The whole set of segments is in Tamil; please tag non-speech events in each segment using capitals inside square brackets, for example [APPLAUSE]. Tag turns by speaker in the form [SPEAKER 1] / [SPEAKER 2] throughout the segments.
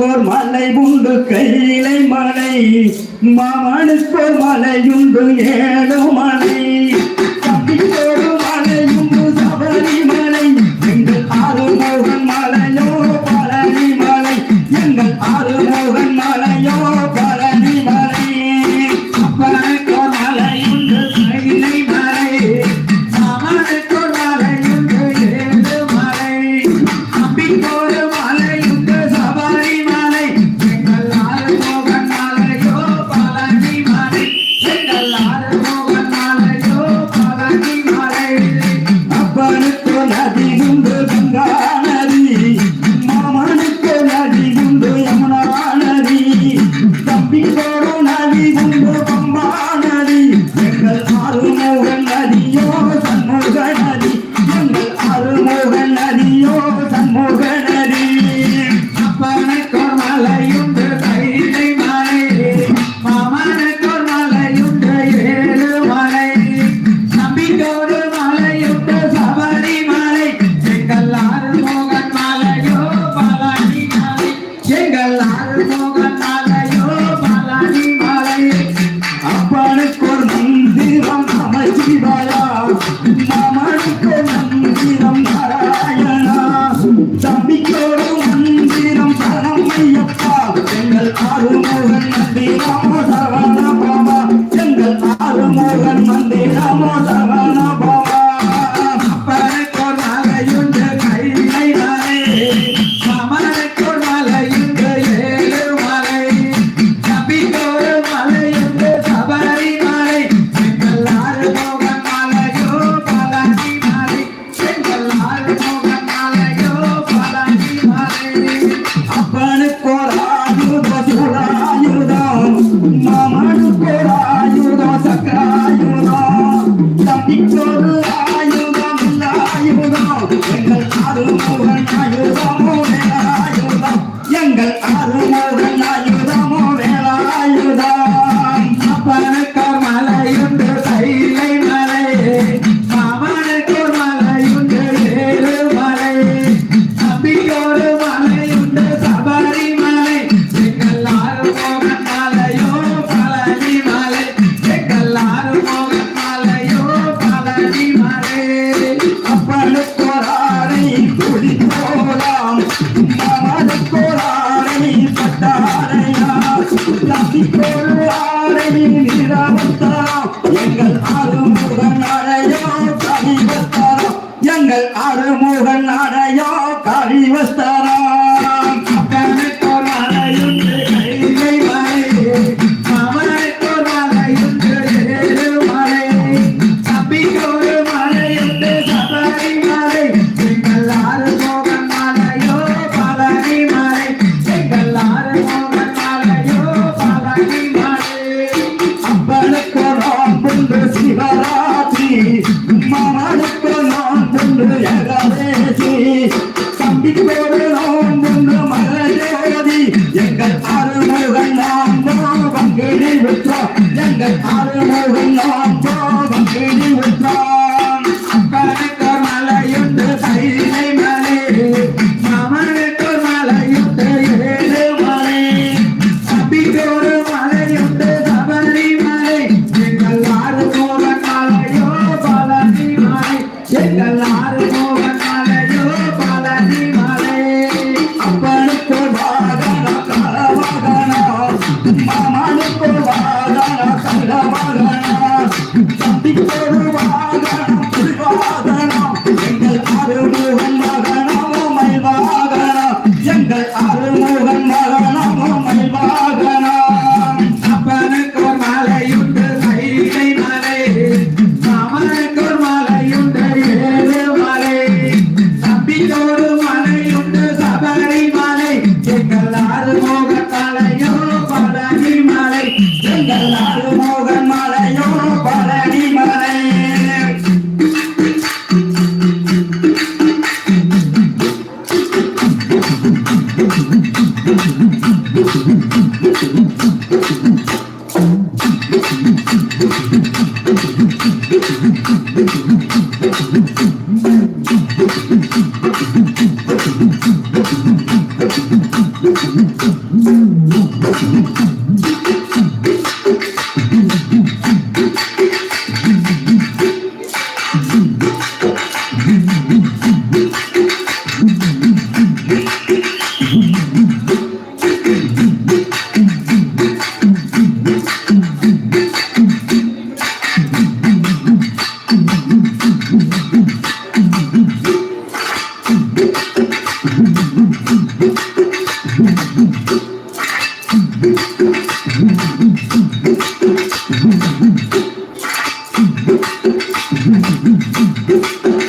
[SPEAKER 1] மாமனுக்கோர் மலையுண்டு கையிலை மலை. மாமனுக்கோர் மலையுண்டு ஏழு மலை. ಸಾಗರ Música நம்பிக்கையோடு நான் கொண்டு மலரதி எங்கள் அருள்முகன் நாம் பங்குடி விற்றான் எங்கள் எங்கள் ஆறு Mm-hmm. [LAUGHS] Deus. [COUGHS]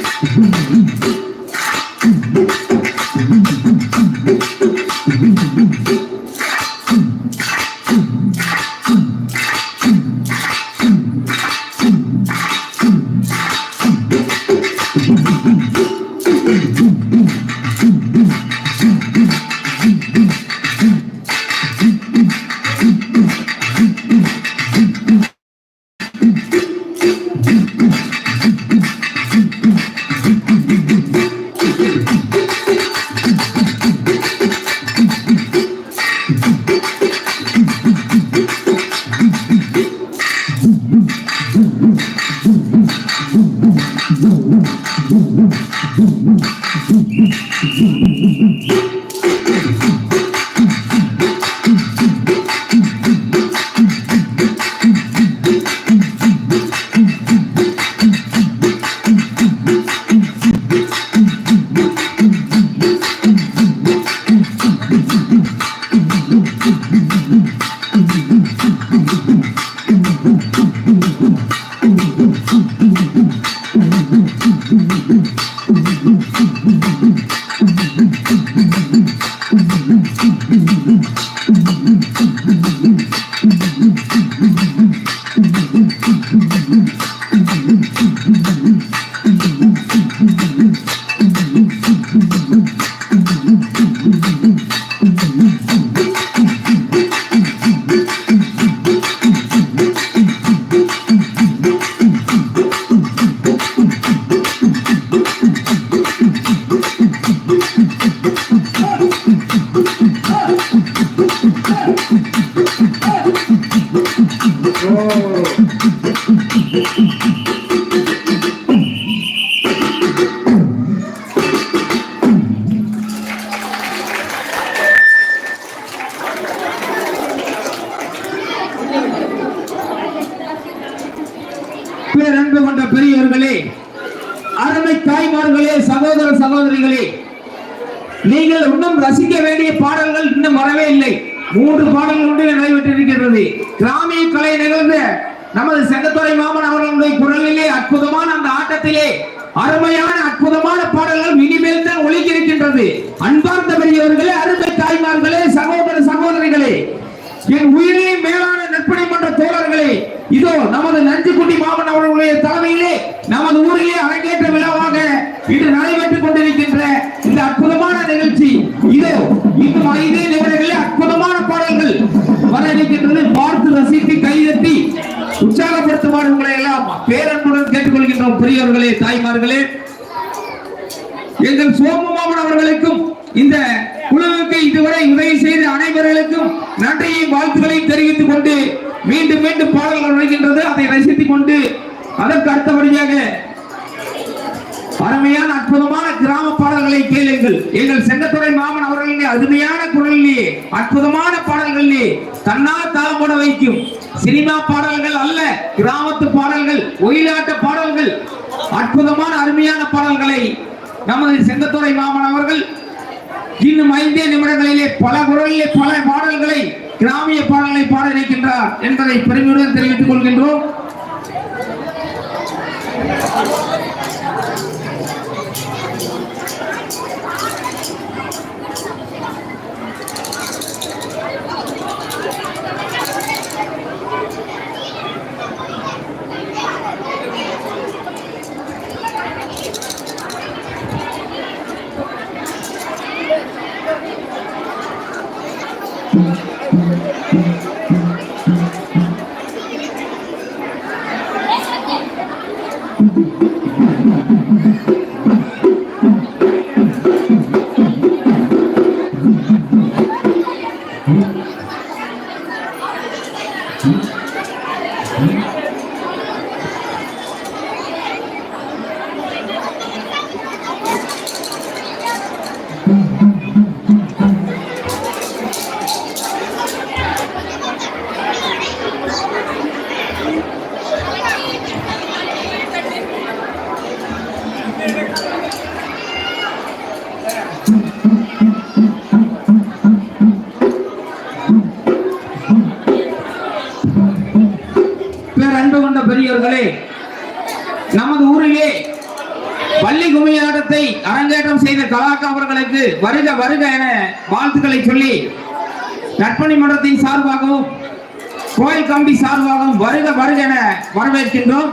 [SPEAKER 2] பேரன்பு கொண்ட பெரியவர்களே அருமை தாய்மார்களே சகோதர சகோதரிகளே நீங்கள் இன்னும் ரசிக்க வேண்டிய பாடல்கள் இன்னும் வரவே இல்லை. மூன்று பாடல்கள் ஒன்று நிறைவேற்றிருக்கிறது கிராமிய கலை நிகழ்ந்த நமது செங்கத்துறை மாமன் அவர்களுடைய குரலிலே அற்புதமான அந்த ஆட்டத்திலே அருமையான அற்புதமான பாடல்கள் இனிமேல் தான் ஒலிக்க இருக்கின்றது அன்பார்ந்த பெரியவர்களே அருமை தாய்மார்களே சகோதர சகோதரிகளே என் உயிரே தோழர்களே இதோ நமது நஞ்சுக்குட்டி மாமன் அவர்களுடைய தலைமையிலே நமது ஊரிலே அரங்கேற்ற விழாவாக இன்று நடைபெற்றுக் கொண்டிருக்கின்ற இந்த அற்புதமான நிகழ்ச்சி. இதோ இன்னும் ஐந்தே நிமிடங்களில் அற்புதமான பாடல்கள் வர இருக்கின்றது. பார்த்து ரசித்து கைதட்டி உற்சாகப்படுத்துமாறு உங்களை எல்லாம் பேரன்புடன் கேட்டுக்கொள்கின்றோம். பெரியவர்களே தாய்மார்களே எங்கள் சோமமாமன் அவர்களுக்கும் இந்த குழுவுக்கு இதுவரை உதவி செய்த அனைவர்களுக்கும் நன்றியையும் வாழ்த்துக்களையும் தெரிவித்துக் கொண்டு மீண்டும் மீண்டும் பாடல்கள் நுழைகின்றது. அதை ரசித்துக் கொண்டு அதற்கு அடுத்தபடியாக அருமையான அற்புதமான கிராம பாடல்களை கேளுங்கள். எங்கள் செங்கத்துறை மாமன் அவர்களின் அருமையான குரலிலே அற்புதமான பாடல்களிலே தன்னால் தாளம் வைக்கும். சினிமா பாடல்கள் அல்ல கிராமத்து பாடல்கள் ஒயிலாட்ட பாடல்கள் அற்புதமான அருமையான பாடல்களை நமது செங்கத்துறை மாமன் அவர்கள் இன்னும் ஐந்தே நிமிடங்களிலே பல குரலிலே பல பாடல்களை கிராமிய பாடல்களை பாட இருக்கின்றார் என்பதை பெருமையுடன் தெரிவித்துக் கொள்கின்றோம். பேரன்பு பெரியோர்களே நமது ஊரிலே பள்ளி கும்மியாட்டத்தை அரங்கேற்றம் செய்த கலாக்கா அவர்களுக்கு வருக வருக என வாழ்த்துக்களை சொல்லி நற்பணி மன்றத்தின் சார்பாகவும் கோயில் கமிட்டி சார்பாகவும் வருக வருக என வரவேற்கின்றோம்.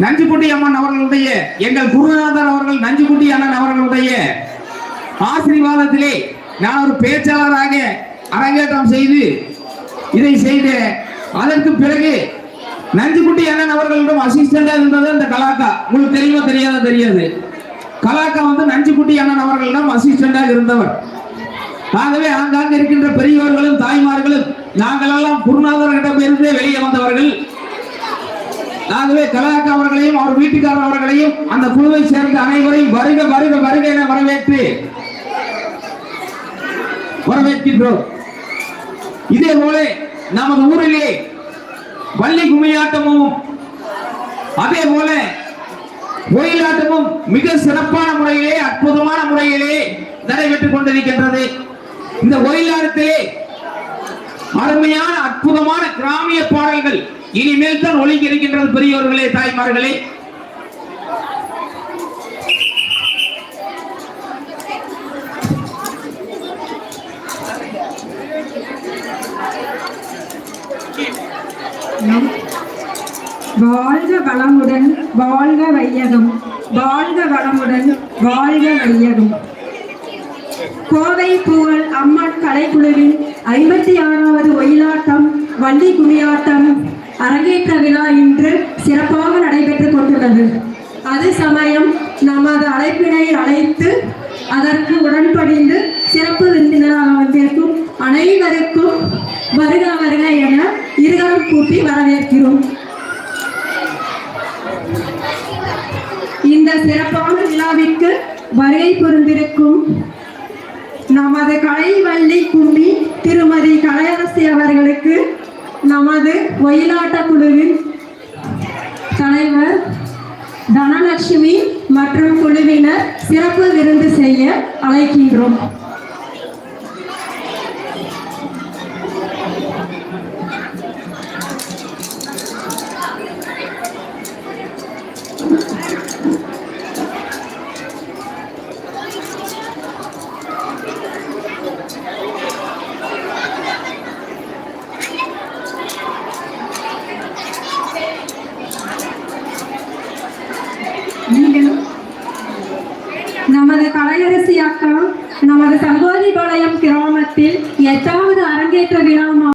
[SPEAKER 2] நஞ்சுக்குட்டி அம்மன் அவர்களுடைய எங்கள் குருநாதர் அவர்கள் நஞ்சுக்குட்டி அண்ணன் அவர்களுடைய ஆசீர்வாதத்திலே நான் ஒரு பேச்சாளராக அரங்கேற்றம் செய்து இதை செய்த அதற்கு பிறகு நஞ்சுக்குட்டி அண்ணன் அவர்களிடம் அசிஸ்டண்டா இருந்தது அந்த கலாக்கா. உங்களுக்கு தெரியுமா தெரியாத தெரியாது? கலாக்கா வந்து நஞ்சுக்குட்டி அண்ணன் அவர்களிடம் அசிஸ்டண்டாக இருந்தவர். ஆகவே ஆங்காங்க இருக்கின்ற பெரியவர்களும் தாய்மார்களும் நாங்களெல்லாம் குருநாதர்களிடம் இருந்தே வெளியே வந்தவர்கள். ஆகவே கலாக்கா அவர்களையும் அவர் வீட்டுக்காரர் அவர்களையும் அந்த குழுவை சேர்ந்த அனைவரையும் வருக வருக வருக என வரவேற்று வரவேற்கின்றோம். இதே போல நமது ஊரிலே வள்ளி கும்மியாட்டமும் அதே போல ஒயிலாட்டமும் மிக சிறப்பான முறையிலே அற்புதமான முறையிலே நடைபெற்றுக் கொண்டிருக்கின்றது. இந்த ஒயிலாட்டத்திலே அருமையான அற்புதமான கிராமிய பாடல்கள் இனிமேல் தான் ஒழுங்கி இருக்கின்றது பெரியவர்களே தாய்மார்களே
[SPEAKER 3] வாழ்க வளமுடன் வாழ்க வையகம். வாழ்க வளமுடன் வாழ்க வையகம். கோவை புகழ் அம்மன் கலைக்குழுவின் ஐம்பத்தி ஆறாவது ஒயிலாட்டம் வண்டி குமியாட்டம் அரங்கேற்ற விழா இன்று சிறப்பாக நடைபெற்றுக் கொண்டுள்ளது. அது சமயம் நமது அழைப்பினை அழைத்து அதற்கு உடன்படிந்து சிறப்பு விருந்தினராக வந்திருக்கும் அனைவருக்கும் வருக வருக என இருகரம் கூட்டி வரவேற்கிறோம். இந்த சிறப்பான விழாவிற்கு வருகை புரிந்திருக்கும் நமது கலைவள்ளி கும்மி திருமதி கலையரசி அவர்களுக்கு நமது ஒயிலாட்ட குழுவின் தலைவர் தனலட்சுமி மற்றும் குழுவினர் சிறப்பு விருந்து செய்ய அழைக்கின்றோம்.